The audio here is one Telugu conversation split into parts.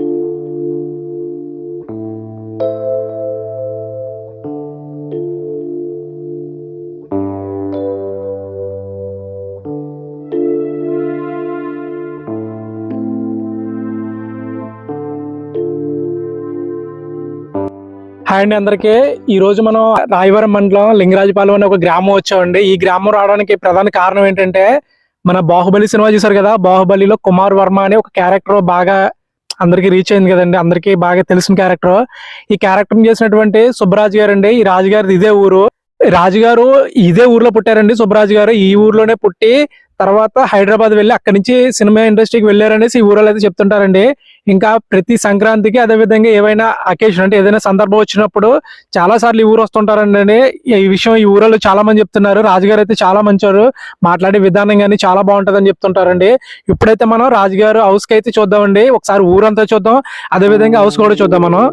హాయ్ అండి అందరికీ. రోజు మనం రాయవరం మండలం లింగరాజపాలెం అనే ఒక గ్రామం వచ్చామండి. ఈ గ్రామం రావడానికి ప్రధాన కారణం ఏంటంటే మన బాహుబలి సినిమా చూసారు కదా? బాహుబలిలో కుమార్ వర్మ అనే ఒక క్యారెక్టర్ బాగా అందరికి రీచ్ అయింది కదండి. అందరికీ బాగా తెలిసిన క్యారెక్టర్ ఈ క్యారెక్టర్ చేసినటువంటి సుబ్బరాజు గారు అండి ఈ రాజుగారిది ఇదే ఊరు. రాజుగారు ఇదే ఊర్లో పుట్టారండి సుబ్బరాజు గారు. ఈ ఊర్లోనే పుట్టి తర్వాత హైదరాబాద్ వెళ్ళి అక్కడి నుంచి సినిమా ఇండస్ట్రీకి వెళ్ళారనేసి ఈ ఊరిలో అయితే చెప్తుంటారండి. ఇంకా ప్రతి సంక్రాంతికి అదే విధంగా ఏవైనా అకేషన్ అంటే ఏదైనా సందర్భం వచ్చినప్పుడు చాలా సార్లు ఈ ఊరు వస్తుంటారండి ఈ విషయం ఈ ఊరిలో చాలా మంది చెప్తున్నారు. రాజుగారు అయితే చాలా మంచివారు మాట్లాడే విధానం కానీ చాలా బాగుంటుందని చెప్తుంటారండి. ఇప్పుడైతే మనం రాజుగారు హౌస్కి అయితే చూద్దామండి. ఒకసారి ఊరంతా చూద్దాం. అదే విధంగా హౌస్ కూడా చూద్దాం మనం.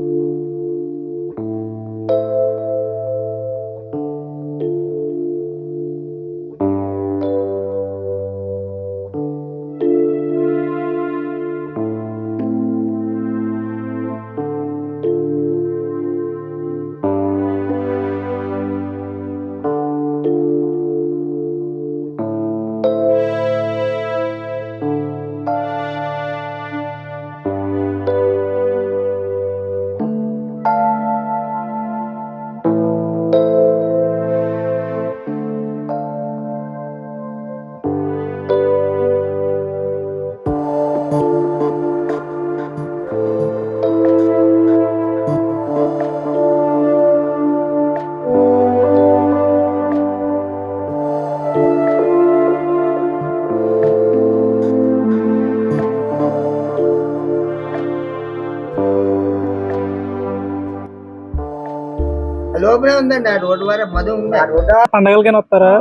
ఉందండి ఆ రోడ్డు వారే మధు ఉంది. ఆ రోడ్డు? పండగలకైనా వస్తారా?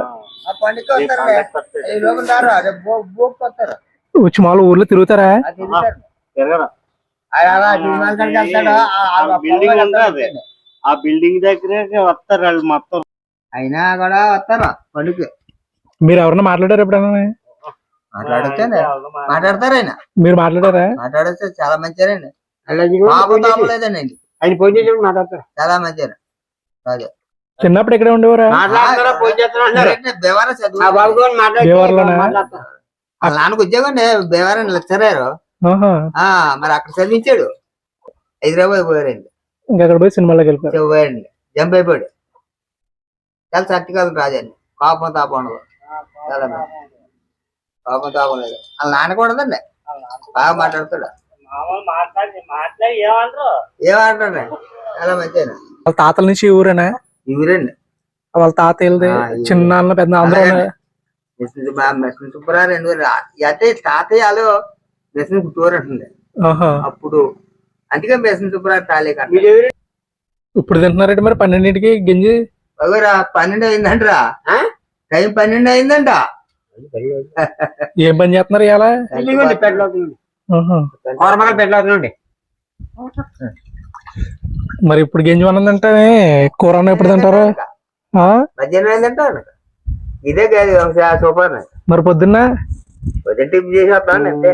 ఆ పండుగ వస్తారు ఈ లోపల రారు అదే బోక్ వస్తారు. వచ్చి మామూలు ఊర్లో తిరుగుతారా? అది తిరుగుతారు. తిరగరా? ఆ- అలా సినిమాల కాడికి వెళ్తాడు ఆ- ఆ- ఆ బిల్డింగ్ పొలం ఉంది అది. వెళ్తాడు. ఆ బిల్డింగ్ దగ్గరే వస్తారు వాళ్ళు మొత్తం. అయినా కూడా వస్తారు పండుగ మీరు ఎవరన్నా మాట్లాడారు ఎప్పుడన్నా? మాట్లాడొచ్చండి మాట్లాడతారు ఆయన. మీరు మాట్లాడారా? మాట్లాడొచ్చు చాలా మంచిదండి పాపం తాపం లేదండి. ఆయన ఫోన్ చేసి మాట్లాడతారు? చాలా మంచిది అదే. చిన్నప్పుడు ఇక్కడే ఉండేవారా. వాళ్ళ నాన్నకు ఉద్యోగం బేవారం లెక్చరర్. మరి అక్కడ చదివించాడు. హైదరాబాద్ పోయారండి. ఇంకా అక్కడ పోయి సినిమాలోకి వెళ్ళిపోయారు. పోయారండి జంప్ అయిపోయాడు. చాలా సత్యకాలం రాజండి. పాపం తాపం చాలా. పాపం తాపం లేదు. వాళ్ళ నాన్న కూడా ఉందండి బాగా మాట్లాడుతాడు ఏమంటాడు చాలా మంచిగా వాళ్ళ తాతల నుంచి ఊరేనా? ఇవరండి. వాళ్ళ ఆ, ఈ- చిన్న అన్న పెద్ద అందరూ. మెస్సిన సుబ్బరావు రెండు అంటే తాతయ్య వాళ్ళు మెస్సిన టూర్ అంటుంది. అప్పుడు అందుకే మెస్సిన సుబ్బరావు తాలే ఇప్పుడు తింటున్నారంటే మరి పన్నెండింటికి గింజి? ఎవరా పన్నెండు అయిందంటరా? టైం పన్నెండు అయిందంట. ఏం పని చేస్తున్నారు ఇలా కోరమగల పెట్టలేదు మరి ఇప్పుడు గింజి అన్నదంటే కూర అన్నం ఎప్పుడు తింటారు? మధ్యాహ్నం ఇదే కాదు సూపర్ మరి పొద్దున్న? ఉదయం టిప్ చేసి వస్తాను అంతే.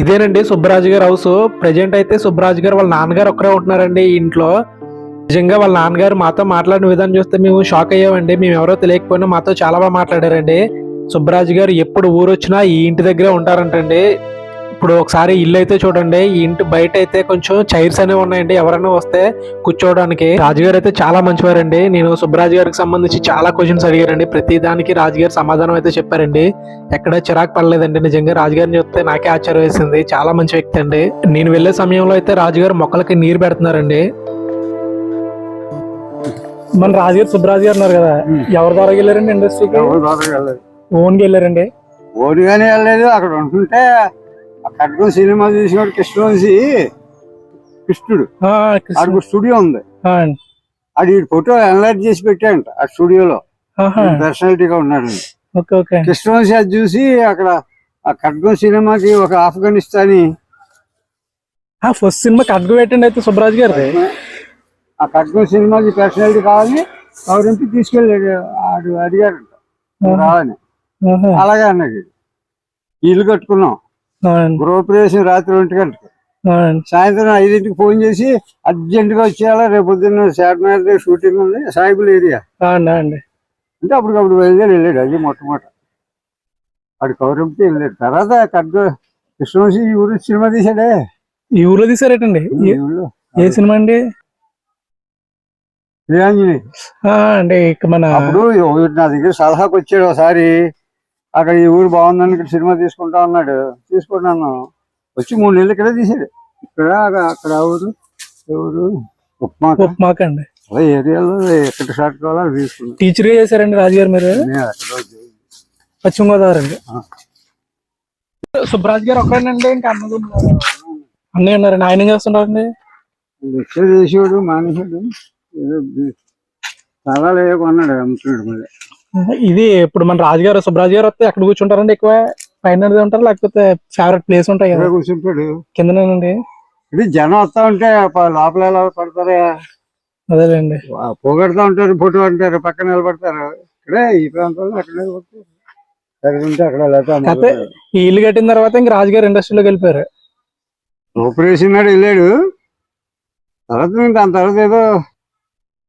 ఇదేనండి సుబ్బరాజు గారి హౌస్. ప్రజెంట్ అయితే సుబ్బరాజు గారు వాళ్ళ నాన్నగారు ఒక్కరే ఉంటున్నారండి ఇంట్లో. నిజంగా వాళ్ళ నాన్నగారు మాతో మాట్లాడిన విధానం చూస్తే మేము షాక్ అయ్యామండి. మేము ఎవరో తెలియకపోయినా మాతో చాలా బాగా మాట్లాడారండి. సుబ్బరాజు గారు ఎప్పుడు ఊరు వచ్చినా ఈ ఇంటి దగ్గరే ఉంటారంటండి. ఇప్పుడు ఒకసారి ఇల్లు అయితే చూడండి. ఈ ఇంటి బయట అయితే కొంచెం చైర్స్ అనేవి ఉన్నాయండి. ఎవరైనా వస్తే కూర్చోవడానికి. రాజుగారు అయితే చాలా మంచివారండి. నేను సుబ్బరాజు గారికి సంబంధించి చాలా క్వశ్చన్స్ అడిగారండి. ప్రతి దానికి రాజుగారు సమాధానం అయితే చెప్పారండి. ఎక్కడ చిరాకు పడలేదండి. నిజంగా రాజుగారిని చూస్తే నాకే ఆశ్చర్యం వేసింది. చాలా మంచి వ్యక్తి అండి. నేను వెళ్ళే సమయంలో అయితే రాజుగారు మొక్కలకి నీరు పెడుతున్నారండి. మన రాజుగారు సుబ్బరాజు గారు ఉన్నారు కదా. ఎవరి ద్వారా వెళ్ళారండి ఇండస్ట్రీకి ఓన్గా వెళ్ళారండి? ఓడిగానే వెళ్ళలేదు. అక్కడ ఉంటుంటే కట్టుకుని సినిమా చూసినాడు కృష్ణవంశీ. కృష్ణుడు. ఆడికి స్టూడియో ఉంది. అది ఈ ఫోటో ఎన్లైట్ చేసి పెట్టాడంట ఆ స్టూడియోలో. పర్సనాలిటీగా ఉన్నాడు కృష్ణవంశీ అది చూసి అక్కడ ఆ కట్టుకుని సినిమాకి ఒక ఆఫ్ఘనిస్తానీ ఫస్ట్ సినిమా కట్టు పెట్టండి అయితే సుబ్బరాజు గారిది. ఆ కట్టుకుని సినిమాకి పర్సనాలిటీ కావాలని కౌరింపు తీసుకెళ్ళాడు ఆడు అడిగాడు రావని. అలాగే అన్నాడు ఇల్లు కట్టుకున్నాం. గృహప్రవేశం రాత్రి ఒంటి గంటకు. సాయంత్రం ఐదింటికి ఫోన్ చేసి అర్జెంట్గా వచ్చేయాలా రేపు పొద్దున్న మ్యారేజ్ షూటింగ్ ఉంది సాయిబుల్ ఏరియా. అంటే అప్పటికప్పుడు బయలుదేరి వెళ్ళాడు అది మొట్టమొదటి. వాడు కౌరంకి వెళ్ళాడు. తర్వాత కట్ట కృష్ణవంశీ ఈ ఊరు సినిమా తీశాడే. ఈ ఊర్లో తీసారేటండి ఏ- సినిమా అండి? అంటే ఇక మన అప్పుడు నా దగ్గర సలహాకి వచ్చాడు ఒకసారి. అక్కడ ఈ ఊరు బాగుందని ఇక్కడ సినిమా తీసుకుంటా అన్నాడు. తీసుకున్నాను వచ్చి మూడు నెలలు ఇక్కడే తీసాడు. ఇక్కడ అక్కడ ఊరు ఎవరు? ఉప్మా ఉప్మాకండి అలా ఏరియాలో ఎక్కడ షాట్ కావాలో అది తీసుకున్నాను టీచర్ చేశారండి రాజుగారు మీరు? పశ్చిమ గోదావరి అండి. ఆ. సుబ్బరాజు గారు ఒక్కడేనండి ఇంకా అన్నది అన్నయ్య ఉన్నారండి. ఆయన ఏం చేస్తుంటారండి? లెక్చర్ చేసేవాడు మానేశాడు. బి- చాలా లేక కొన్నాడు అమ్ముతున్నాడు మళ్ళీ ఇది ఇప్పుడు మన రాజుగారు సుబ్బరాజు గారు వస్తే ఎక్కడ కూర్చుంటారండి ఎక్కువ? పైన ఉంటారు? లేకపోతే ఫేవరెట్ ప్లేస్ ఉంటాయి కదా? కూర్చుంటాడు. కిందనేనండి ఇది జనం వస్తా ఉంటే లోపల ఎలా పడతారా? అదేలేండి. పోగొడతా ఉంటారు ఫోటో అంటారు పక్కన నిలబడతారు. ఇక్కడే ఈ ప్రాంతంలో అక్కడ నిలబడతారు? అక్కడ ఈ ఇల్లు కట్టిన తర్వాత ఇంక రాజుగారు ఇండస్ట్రీలోకి వెళ్ళిపోయారు. ఆపరేషన్ నాడు వెళ్ళాడు. తర్వాత దాని తర్వాత ఏదో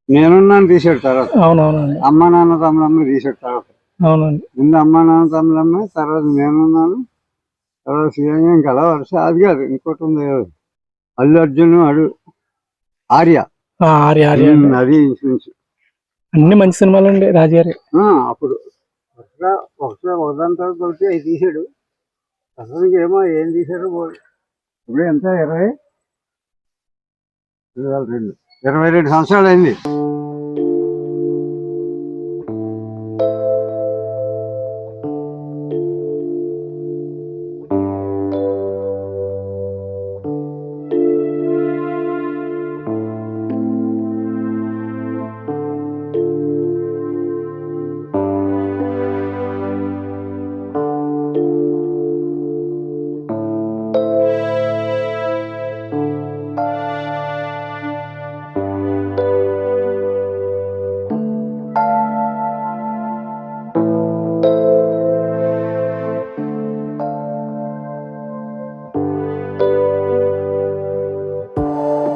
నేనున్నాను తీసాడు తర్వాత. అవునవునండి. అమ్మ నాన్న తమ్ములమ్మ తీసాడు తర్వాత. అవునండి. ముందు అమ్మ నాన్న తమ్ములమ్మ తర్వాత నేనున్నాను. తర్వాత శ్రీరంగం ఇంకా అలా వరుస. అది కాదు ఇంకోటి ఉంది అల్లు అర్జున్ అడు ఆర్య. ఆర్య ఆర్య అది ఇన్సూరెన్స్ అన్ని మంచి సినిమాలు అండి రాజుగారి ఆ, అప్పుడు వరుసగా ఒకసారి ఒకదాని తర్వాత ఒకటి అవి తీసాడు అసలు ఏమో ఏం తీసాడో పోడు. ఇప్పుడు ఎంత? ఇరవై రెండు. ఇరవై రెండు సంవత్సరాలు అయింది.